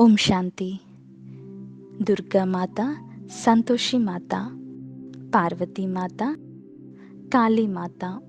ఓం శాంతి. దుర్గామాత సంతోషి మాత పార్వతీమాత కాళీమాత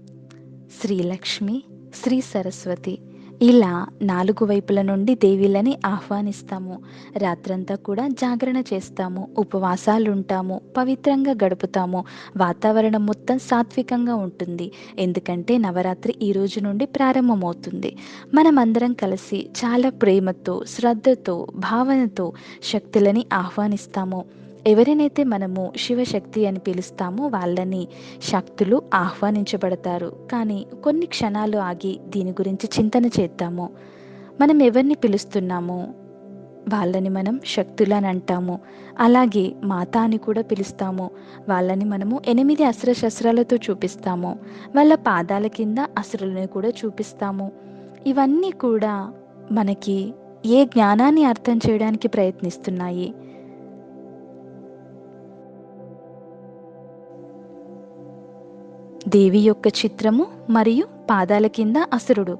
శ్రీలక్ష్మి శ్రీ సరస్వతి ఇలా నాలుగు వైపుల నుండి దేవీలని ఆహ్వానిస్తాము. రాత్రంతా కూడా జాగరణ చేస్తాము. ఉపవాసాలు ఉంటాము పవిత్రంగా గడుపుతాము. వాతావరణం మొత్తం సాత్వికంగా ఉంటుంది. ఎందుకంటే నవరాత్రి ఈ రోజు నుండి ప్రారంభమవుతుంది. మనమందరం కలిసి చాలా ప్రేమతో శ్రద్ధతో భావనతో శక్తులని ఆహ్వానిస్తాము. ఎవరినైతే మనము శివశక్తి అని పిలుస్తామో వాళ్ళని శక్తులు ఆహ్వానించబడతారు. కానీ కొన్ని క్షణాలు ఆగి దీని గురించి చింతన చేద్దాము. మనం ఎవరిని పిలుస్తున్నాము వాళ్ళని మనం శక్తులని అంటాము. అలాగే మాత అని కూడా పిలుస్తాము. వాళ్ళని మనము ఎనిమిది అస్త్ర శస్త్రాలతో చూపిస్తాము. వాళ్ళ పాదాల కింద అసురులను కూడా చూపిస్తాము. ఇవన్నీ కూడా మనకి ఏ జ్ఞానాన్ని అర్థం చేయడానికి ప్రయత్నిస్తున్నాయి? దేవి యొక్క చిత్రము మరియు పాదాల కింద అసురుడు.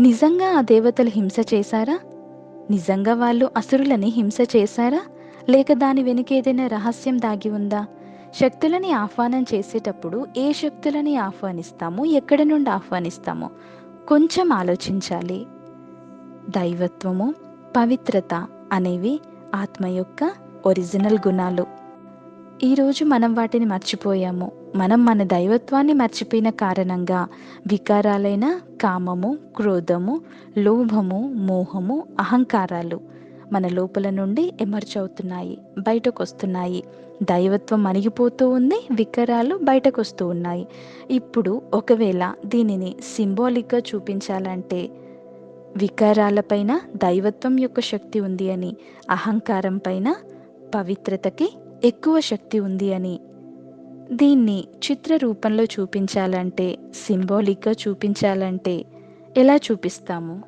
నిజంగా ఆ దేవతలు హింస చేశారా? నిజంగా వాళ్ళు అసురులని హింస చేశారా? లేక దాని వెనుక ఏదైనా రహస్యం దాగి ఉందా? శక్తులని ఆహ్వానం చేసేటప్పుడు ఏ శక్తులని ఆహ్వానిస్తామో ఎక్కడి నుండి ఆహ్వానిస్తామో కొంచెం ఆలోచించాలి. దైవత్వము పవిత్రత అనేవి ఆత్మ యొక్క ఒరిజినల్ గుణాలు. ఈరోజు మనం వాటిని మర్చిపోయాము. మనం మన దైవత్వాన్ని మర్చిపోయిన కారణంగా వికారాలైన కామము క్రోధము లోభము మోహము అహంకారాలు మన లోపల నుండి ఎమర్చవుతున్నాయి బయటకు వస్తున్నాయి దైవత్వం అణిగిపోతూ ఉంది వికారాలు బయటకు వస్తూ ఉన్నాయి. ఇప్పుడు ఒకవేళ దీనిని సింబాలిక్గా చూపించాలంటే వికారాలపైన దైవత్వం యొక్క శక్తి ఉంది అని అహంకారం పైన పవిత్రతకి ఎక్కువ శక్తి ఉంది అని దీన్ని చిత్ర రూపంలో చూపించాలంటే సింబాలిక్గా చూపించాలంటే ఎలా చూపిస్తాము?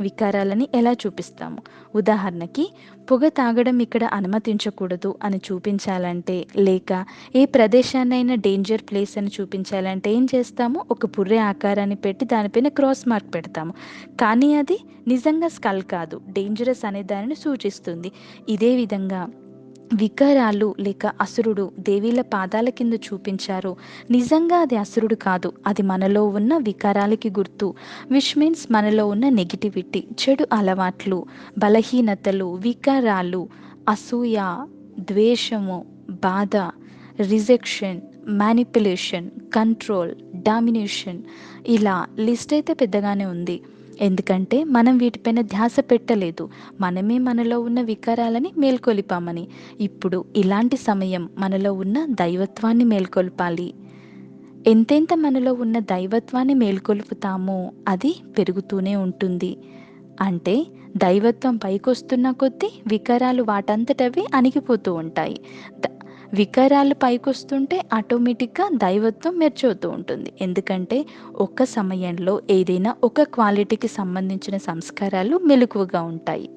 వికారాలని ఎలా చూపిస్తాము? ఉదాహరణకి పొగ తాగడం ఇక్కడ అనుమతించకూడదు అని చూపించాలంటే లేక ఏ ప్రదేశాన్నైనా డేంజర్ ప్లేస్ అని చూపించాలంటే ఏం చేస్తాము? ఒక పుర్రె ఆకారాన్ని పెట్టి దానిపైన క్రాస్ మార్క్ పెడతాము. కానీ అది నిజంగా స్కల్ కాదు డేంజరస్ అనే దానిని సూచిస్తుంది. ఇదే విధంగా వికారాలు లేక అసురుడు దేవీల పాదాల కింద చూపించారు. నిజంగా అది అసురుడు కాదు. అది మనలో ఉన్న వికారాలకి గుర్తు. విచ్ మీన్స్ మనలో ఉన్న నెగిటివిటీ చెడు అలవాట్లు బలహీనతలు వికారాలు అసూయ ద్వేషము బాధ రిజెక్షన్ మ్యానిపులేషన్ కంట్రోల్ డామినేషన్ ఇలా లిస్ట్ అయితే పెద్దగానే ఉంది. ఎందుకంటే మనం వీటిపైన ధ్యాస పెట్టలేదు. మనమే మనలో ఉన్న వికారాలని మేల్కొలిపామని. ఇప్పుడు ఇలాంటి సమయం మనలో ఉన్న దైవత్వాన్ని మేల్కొల్పాలి. ఎంతెంత మనలో ఉన్న దైవత్వాన్ని మేల్కొల్పుతామో అది పెరుగుతూనే ఉంటుంది. అంటే దైవత్వం పైకొస్తున్న కొద్దీ వికారాలు వాటంతటవి అణిగిపోతూ ఉంటాయి. వికారాలు పైకొస్తుంటే ఆటోమేటిక్గా దైవత్వం మెర్చవుతూ ఉంటుంది. ఎందుకంటే ఒక సమయంలో ఏదైనా ఒక క్వాలిటీకి సంబంధించిన సంస్కారాలు మెలకువగా ఉంటాయి.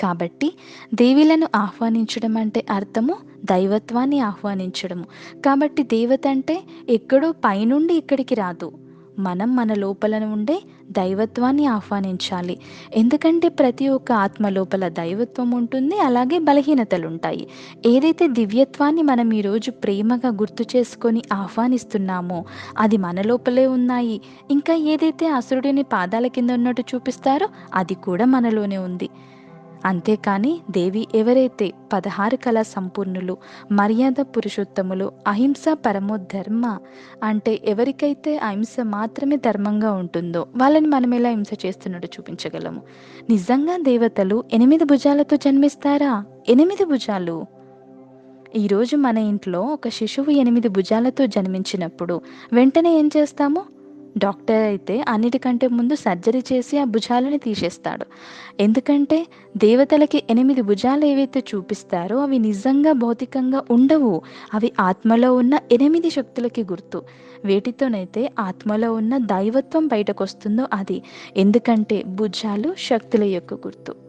కాబట్టి దేవీలను ఆహ్వానించడం అంటే అర్థము దైవత్వాన్ని ఆహ్వానించడము. కాబట్టి దేవత అంటే ఎక్కడో పైనుండి ఇక్కడికి రాదు. మనం మన లోపల ఉండే దైవత్వాన్ని ఆహ్వానించాలి. ఎందుకంటే ప్రతి ఒక్క ఆత్మ లోపల దైవత్వం ఉంటుంది అలాగే బలహీనతలు ఉంటాయి ఏదైతే దివ్యత్వాన్ని మనం ఈరోజు ప్రేమగా గుర్తు చేసుకొని ఆహ్వానిస్తున్నామో అది మన లోపలే ఉన్నాయి. ఇంకా ఏదైతే అసురుడిని పాదాల కింద ఉన్నట్టు చూపిస్తారో అది కూడా మనలోనే ఉంది. అంతేకాని దేవి ఎవరైతే పదహారు కళ సంపూర్ణులు మర్యాద పురుషోత్తములు అహింస పరమో ధర్మ అంటే ఎవరికైతే అహింస మాత్రమే ధర్మంగా ఉంటుందో వాళ్ళని మనం ఎలా హింస చేస్తున్నట్టు చూపించగలము? నిజంగా దేవతలు ఎనిమిది భుజాలతో జన్మిస్తారా? ఎనిమిది భుజాలు? ఈరోజు మన ఇంట్లో ఒక శిశువు ఎనిమిది భుజాలతో జన్మించినప్పుడు వెంటనే ఏం చేస్తాము? డాక్టర్ అయితే అన్నిటికంటే ముందు సర్జరీ చేసి ఆ భుజాలని తీసేస్తాడు. ఎందుకంటే దేవతలకి ఎనిమిది భుజాలు ఏవైతే చూపిస్తారో అవి నిజంగా భౌతికంగా ఉండవు. అవి ఆత్మలో ఉన్న ఎనిమిది శక్తులకి గుర్తు. వేటితోనైతే ఆత్మలో ఉన్న దైవత్వం బయటకు వస్తుందో అది. ఎందుకంటే భుజాలు శక్తుల యొక్క గుర్తు.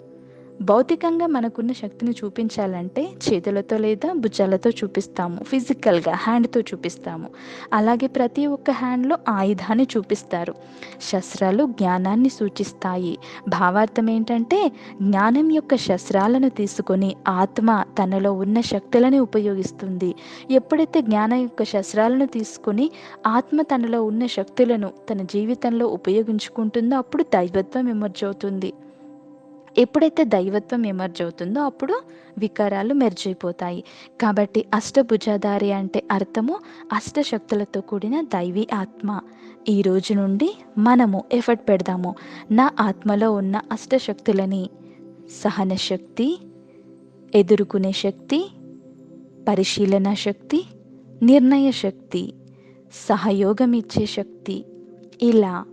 భౌతికంగా మనకున్న శక్తిని చూపించాలంటే చేతులతో లేదా భుజాలతో చూపిస్తాము ఫిజికల్గా హ్యాండ్తో చూపిస్తాము. అలాగే ప్రతి ఒక్క హ్యాండ్లో ఆయుధాన్ని చూపిస్తారు. శస్త్రాలు జ్ఞానాన్ని సూచిస్తాయి. భావార్థం ఏంటంటే జ్ఞానం యొక్క శస్త్రాలను తీసుకొని ఆత్మ తనలో ఉన్న శక్తులని ఉపయోగిస్తుంది. ఎప్పుడైతే జ్ఞానం యొక్క శస్త్రాలను తీసుకొని ఆత్మ తనలో ఉన్న శక్తులను తన జీవితంలో ఉపయోగించుకుంటుందో అప్పుడు దైవత్వం ఎమర్జ్ అవుతుంది. ఎప్పుడైతే దైవత్వం ఎమర్జ్ అవుతుందో అప్పుడు వికారాలు మెర్జైపోతాయి కాబట్టి అష్టభుజాధారి అంటే అర్థము అష్టశక్తులతో కూడిన దైవీ ఆత్మ. ఈ రోజు నుండి మనము ఎఫర్ట్ పెడదాము. నా ఆత్మలో ఉన్న అష్టశక్తులని సహన శక్తి ఎదుర్కొనే శక్తి పరిశీలన శక్తి నిర్ణయ శక్తి సహయోగం ఇచ్చే శక్తి. ఇలా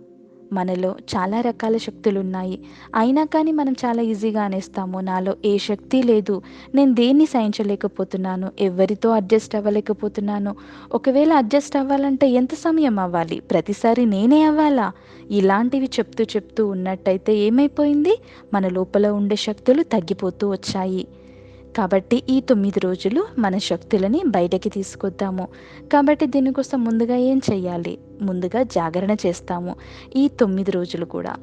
మనలో చాలా రకాల శక్తులు ఉన్నాయి అయినా కానీ మనం చాలా ఈజీగా అనేస్తాము నాలో ఏ శక్తి లేదు నేను దేన్ని సహించలేకపోతున్నాను ఎవరితో అడ్జస్ట్ అవ్వలేకపోతున్నాను. ఒకవేళ అడ్జస్ట్ అవ్వాలంటే ఎంత సమయం అవ్వాలి? ప్రతిసారి నేనే అవ్వాలా? ఇలాంటివి చెప్తూ చెప్తూ ఉన్నట్టయితే ఏమైపోయింది? మన లోపల ఉండే శక్తులు తగ్గిపోతూ వచ్చాయి. కాబట్టి ఈ తొమ్మిది రోజులు మన శక్తులని బయటకి తీసుకొద్దాము. కాబట్టి దీనికోసం ముందుగా ఏం చేయాలి ముందుగా జాగరణ చేస్తాము ఈ తొమ్మిది రోజులు కూడా.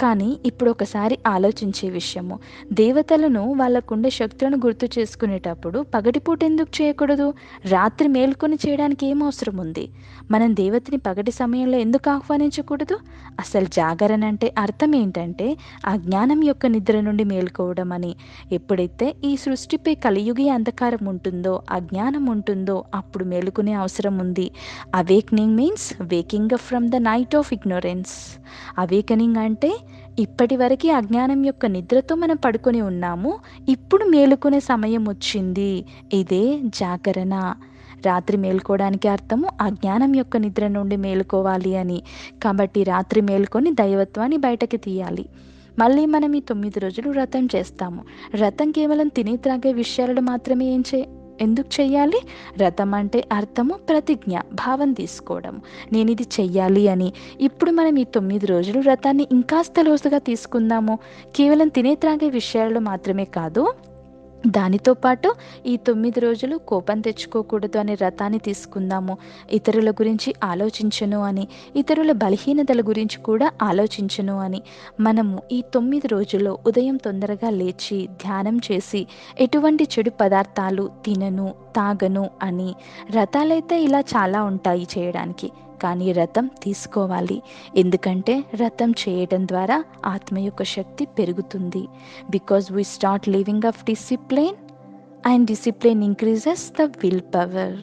కానీ ఇప్పుడు ఒకసారి ఆలోచించే విషయము. దేవతలను వాళ్ళకుండే శక్తులను గుర్తు చేసుకునేటప్పుడు పగటిపూట ఎందుకు చేయకూడదు? రాత్రి మేల్కొని చేయడానికి ఏం అవసరం ఉంది మనం దేవతని పగటి సమయంలో ఎందుకు ఆహ్వానించకూడదు? అసలు జాగరణ అంటే అర్థం ఏంటంటే ఆ జ్ఞానం యొక్క నిద్ర నుండి మేల్కోవడం అని. ఎప్పుడైతే ఈ సృష్టిపై కలియుగి అంధకారం ఉంటుందో అజ్ఞానం ఉంటుందో అప్పుడు మేలుకునే అవసరం ఉంది awakening means waking up from the night of ignorance awakening అంటే ఇప్పటి వరకు అజ్ఞానం యొక్క నిద్రతో మనం పడుకొని ఉన్నాము. ఇప్పుడు మేలుకునే సమయం వచ్చింది. ఇదే జాగరణ. రాత్రి మేల్కోవడానికి అర్థము అజ్ఞానం యొక్క నిద్ర నుండి మేలుకోవాలి అని. కాబట్టి రాత్రి మేల్కొని దైవత్వాన్ని బయటకి తీయాలి. మళ్ళీ మనం ఈ తొమ్మిది రోజులు వ్రతం చేస్తాము. వ్రతం కేవలం తిని త్రాగే విషయాలను మాత్రమే ఏం చే ఎందుకు చెయ్యాలి? రథం అంటే అర్థము ప్రతిజ్ఞ భావం తీసుకోవడం. నేను ఇది చెయ్యాలి అని. ఇప్పుడు మనం ఈ తొమ్మిది రోజులు వ్రతాన్ని ఇంకాస్త లోతుగా తీసుకుందాము. కేవలం తినే త్రాగే విషయాలలో మాత్రమే కాదు దానితో పాటు ఈ తొమ్మిది రోజులు కోపం తెచ్చుకోకూడదు అనే రథాన్ని తీసుకుందాము. ఇతరుల గురించి ఆలోచించను అని ఇతరుల బలహీనతల గురించి కూడా ఆలోచించను అని. మనము ఈ తొమ్మిది రోజుల్లో ఉదయం తొందరగా లేచి ధ్యానం చేసి ఎటువంటి చెడు పదార్థాలు తినను తాగను అని రథాలైతే ఇలా చాలా ఉంటాయి చేయడానికి. కానీ రథం తీసుకోవాలి. ఎందుకంటే రథం చేయడం ద్వారా ఆత్మ యొక్క శక్తి పెరుగుతుంది. Because we start living of discipline and discipline increases the will power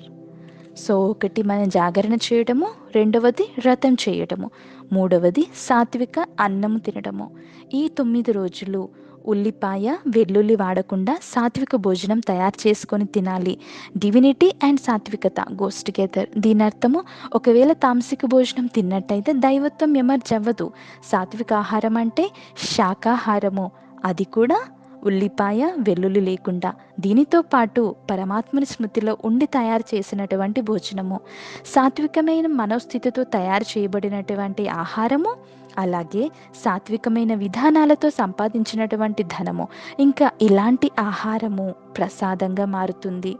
so ఒకటి మనం జాగరణ చేయడము రెండవది వ్రతం చేయడము మూడవది సాత్విక అన్నము తినడము ఈ తొమ్మిది రోజులు ఉల్లిపాయ వెల్లుల్లి వాడకుండా సాత్విక భోజనం తయారు చేసుకొని తినాలి. డివినిటీ అండ్ సాత్వికత గోస్ టుగెదర్ దీని అర్థము ఒకవేళ తామసిక భోజనం తిన్నట్టయితే దైవత్వం ఎమర్జ్ అవ్వదు సాత్విక ఆహారం అంటే శాకాహారము. అది కూడా ఉల్లిపాయ వెల్లుల్లి లేకుండా. దీనితో పాటు పరమాత్మని స్మృతిలో ఉండి తయారు చేసినటువంటి భోజనము. సాత్వికమైన మనోస్థితితో తయారు చేయబడినటువంటి ఆహారము అలాగే సాత్వికమైన విధానాలతో సంపాదించినటువంటి ధనము ఇంకా ఇలాంటి ఆహారము ప్రసాదంగా మారుతుంది.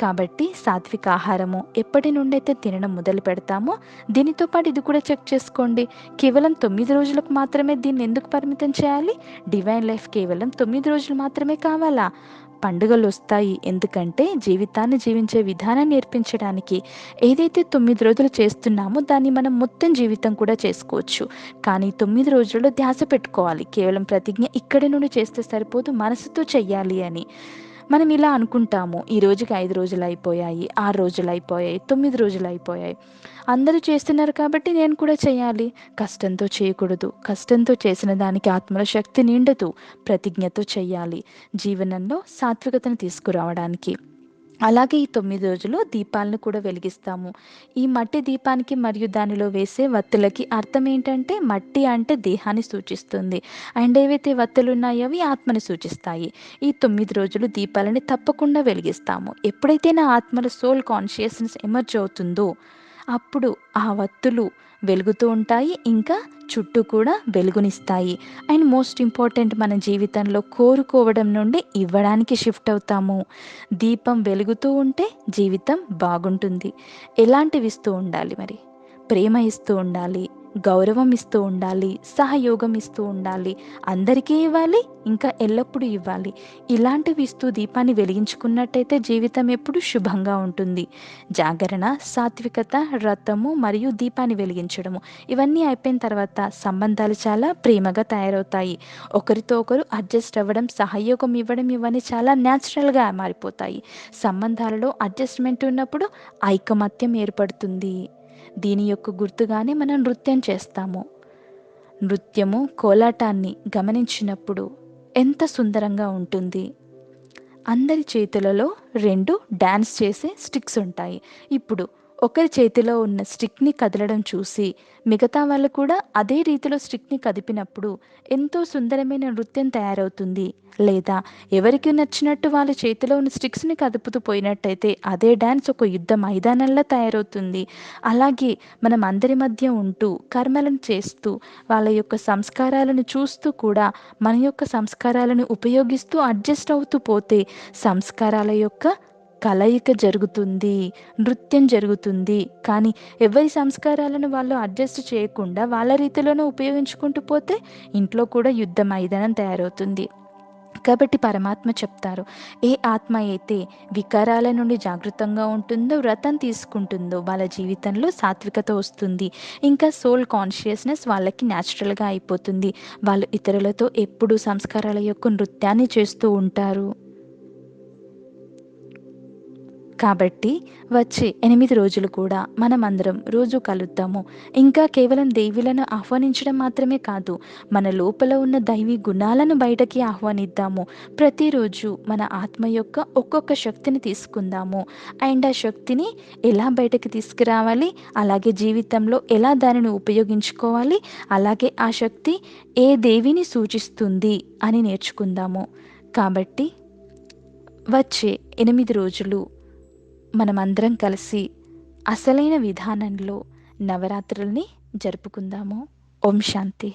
కాబట్టి సాత్విక ఆహారము ఎప్పటి నుండి అయితే తినడం మొదలు పెడతామో దీనితో పాటు ఇది కూడా చెక్ చేసుకోండి. కేవలం తొమ్మిది రోజులకు మాత్రమే దీన్ని ఎందుకు పరిమితం చేయాలి? డివైన్ లైఫ్ కేవలం తొమ్మిది రోజులు మాత్రమే కావాలా? పండుగలు వస్తాయి ఎందుకంటే జీవితాన్ని జీవించే విధానం నేర్పించడానికి ఏదైతే తొమ్మిది రోజులు చేస్తున్నామో దాన్ని మనం మొత్తం జీవితం కూడా చేసుకోవచ్చు. కానీ తొమ్మిది రోజుల్లో ధ్యాస పెట్టుకోవాలి. కేవలం ప్రతిజ్ఞ ఇక్కడి నుండి చేస్తే సరిపోదు మనసుతో చెయ్యాలి అని మనం ఇలా అనుకుంటాము. ఈ రోజుకి ఐదు రోజులు అయిపోయాయి ఆరు రోజులు అయిపోయాయి తొమ్మిది రోజులు అయిపోయాయి. అందరూ చేస్తున్నారు కాబట్టి నేను కూడా చేయాలి కష్టంతో చేయకూడదు. కష్టంతో చేసిన దానికి ఆత్మల శక్తి నిండదు. ప్రతిజ్ఞతో చేయాలి జీవనంలో సాత్వికతను తీసుకురావడానికి. అలాగే ఈ తొమ్మిది రోజులు దీపాలను కూడా వెలిగిస్తాము. ఈ మట్టి దీపానికి మరియు దానిలో వేసే వత్తులకి అర్థం ఏంటంటే మట్టి అంటే దేహాన్ని సూచిస్తుంది. అండ్ ఏవైతే వత్తులు ఉన్నాయో అవి ఆత్మని సూచిస్తాయి. ఈ తొమ్మిది రోజులు దీపాలని తప్పకుండా వెలిగిస్తాము. ఎప్పుడైతే నా ఆత్మలో సోల్ కాన్షియస్నెస్ ఎమర్జ్ అవుతుందో అప్పుడు ఆ వత్తులు వెలుగుతూ ఉంటాయి ఇంకా చుట్టూ కూడా వెలుగునిస్తాయి. అండ్ మోస్ట్ ఇంపార్టెంట్ మన జీవితంలో కోరుకోవడం నుండి ఇవ్వడానికి షిఫ్ట్ అవుతాము. దీపం వెలుగుతూ ఉంటే జీవితం బాగుంటుంది. ఎలాంటివి ఇస్తూ ఉండాలి మరి? ప్రేమ ఇస్తూ ఉండాలి గౌరవం ఇస్తూ ఉండాలి సహయోగం ఇస్తూ ఉండాలి అందరికీ ఇవ్వాలి ఇంకా ఎల్లప్పుడూ ఇవ్వాలి. ఇలాంటివి ఇస్తూ దీపాన్ని వెలిగించుకున్నట్టయితే జీవితం ఎప్పుడు శుభంగా ఉంటుంది. జాగరణ సాత్వికత రథము మరియు దీపాన్ని వెలిగించడము ఇవన్నీ అయిపోయిన తర్వాత సంబంధాలు చాలా ప్రేమగా తయారవుతాయి. ఒకరితో ఒకరు అడ్జస్ట్ అవ్వడం సహయోగం ఇవ్వడం ఇవన్నీ చాలా న్యాచురల్గా మారిపోతాయి. సంబంధాలలో అడ్జస్ట్మెంట్ ఉన్నప్పుడు ఐకమత్యం ఏర్పడుతుంది. దీని యొక్క గుర్తుగానే మనం నృత్యం చేస్తాము. నృత్యము కోలాటాన్ని గమనించినప్పుడు ఎంత సుందరంగా ఉంటుంది. అందరి చేతులలో రెండు డ్యాన్స్ చేసే స్టిక్స్ ఉంటాయి. ఇప్పుడు ఒకరి చేతిలో ఉన్న స్టిక్ని కదలడం చూసి మిగతా వాళ్ళు కూడా అదే రీతిలో స్టిక్ని కదిపినప్పుడు ఎంతో సుందరమైన నృత్యం తయారవుతుంది. లేదా ఎవరికి నచ్చినట్టు వాళ్ళ చేతిలో ఉన్న స్టిక్స్ని కదుపుతూ పోయినట్టయితే అదే డ్యాన్స్ ఒక యుద్ధ మైదానంలో తయారవుతుంది. అలాగే మనం అందరి మధ్య ఉంటూ కర్మలను చేస్తూ వాళ్ళ యొక్క సంస్కారాలను చూస్తూ కూడా మన యొక్క సంస్కారాలను ఉపయోగిస్తూ అడ్జస్ట్ అవుతూ పోతే సంస్కారాల యొక్క కలయిక జరుగుతుంది నృత్యం జరుగుతుంది. కానీ ఎవరి సంస్కారాలను వాళ్ళు అడ్జస్ట్ చేయకుండా వాళ్ళ రీతిలోనే ఉపయోగించుకుంటూ పోతే ఇంట్లో కూడా యుద్ధ మైదానం తయారవుతుంది. కాబట్టి పరమాత్మ చెప్తారు ఏ ఆత్మ అయితే వికారాల నుండి జాగృతంగా ఉంటుందో వ్రతం తీసుకుంటుందో వాళ్ళ జీవితంలో సాత్వికత వస్తుంది. ఇంకా సోల్ కాన్షియస్నెస్ వాళ్ళకి న్యాచురల్గా అయిపోతుంది. వాళ్ళు ఇతరులతో ఎప్పుడు సంస్కారాల యొక్క నృత్యాన్ని చేస్తూ ఉంటారు. కాబట్టి వచ్చే ఎనిమిది రోజులు కూడా మనమందరం రోజు కలుద్దాము. ఇంకా కేవలం దేవీలను ఆహ్వానించడం మాత్రమే కాదు మన లోపల ఉన్న దైవీ గుణాలను బయటకి ఆహ్వానిద్దాము. ప్రతిరోజు మన ఆత్మ యొక్క ఒక్కొక్క శక్తిని తీసుకుందాము. అండ్ ఆ శక్తిని ఎలా బయటకి తీసుకురావాలి అలాగే జీవితంలో ఎలా దానిని ఉపయోగించుకోవాలి అలాగే ఆ శక్తి ఏ దేవిని సూచిస్తుంది అని నేర్చుకుందాము. కాబట్టి వచ్చే ఎనిమిది రోజులు మనమందరం కలిసి అసలైన విధానంలో నవరాత్రుల్ని జరుపుకుందాము. ఓం శాంతి.